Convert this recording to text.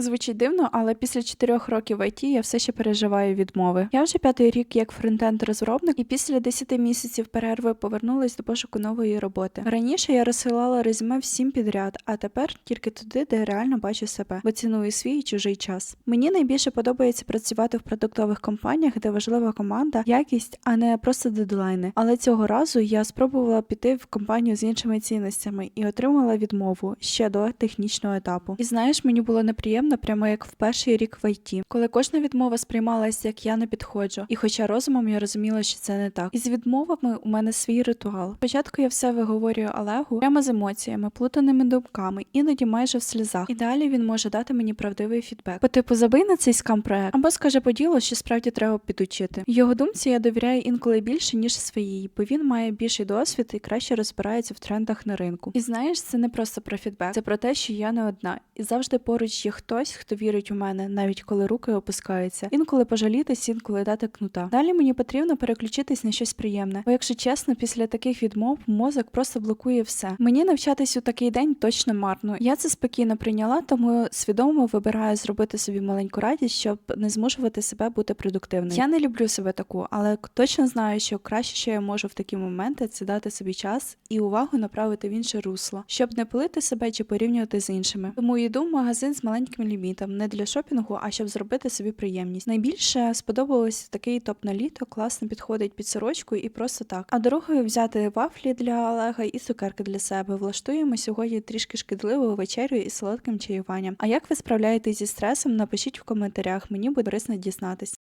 Звучить дивно, але після чотирьох років IT я все ще переживаю відмови. Я вже п'ятий рік як фронтенд розробник, і після 10 місяців перерви повернулась до пошуку нової роботи. Раніше я розсилала резюме всім підряд, а тепер тільки туди, де реально бачу себе, бо ціную свій і чужий час. Мені найбільше подобається працювати в продуктових компаніях, де важлива команда, якість, а не просто дедлайни. Але цього разу я спробувала піти в компанію з іншими цінностями і отримала відмову ще до технічного етапу. І знаєш, мені було неприємно, прямо як в перший рік в IT, коли кожна відмова сприймалась як я не підходжу. І хоча розумом я розуміла, що це не так. І з відмовами у мене свій ритуал. Спочатку я все виговорюю Олегу прямо з емоціями, плутаними думками, іноді майже в сльозах. І далі він може дати мені правдивий фідбек. По типу забий на цей скам проект або скаже по ділу, що справді треба підучити. Його думці я довіряю інколи більше ніж своїй, бо він має більший досвід і краще розбирається в трендах на ринку. І знаєш, це не просто про фідбек, це про те, що я не одна, і завжди поруч є хтось, хто вірить у мене, навіть коли руки опускаються. Інколи пожалітись, інколи дати кнута. Далі мені потрібно переключитись на щось приємне. Бо, якщо чесно, після таких відмов мозок просто блокує все. Мені навчатись у такий день точно марно. Я це спокійно прийняла, тому свідомо вибираю зробити собі маленьку радість, щоб не змушувати себе бути продуктивною. Я не люблю себе таку, але точно знаю, що краще, що я можу в такі моменти, це дати собі час і увагу направити в інше русло, щоб не пилити себе чи порівнювати з іншими. Тому йду в магазин з маленьким лімітом, не для шопінгу, а щоб зробити собі приємність. Найбільше сподобалось такий топ на літо, класно підходить під сорочку і просто так. А дорогою взяти вафлі для Олега і цукерки для себе. Влаштуємо сьогодні трішки шкідливу вечерю із солодким чаюванням. А як ви справляєтесь зі стресом? Напишіть в коментарях, мені буде корисно дізнатись.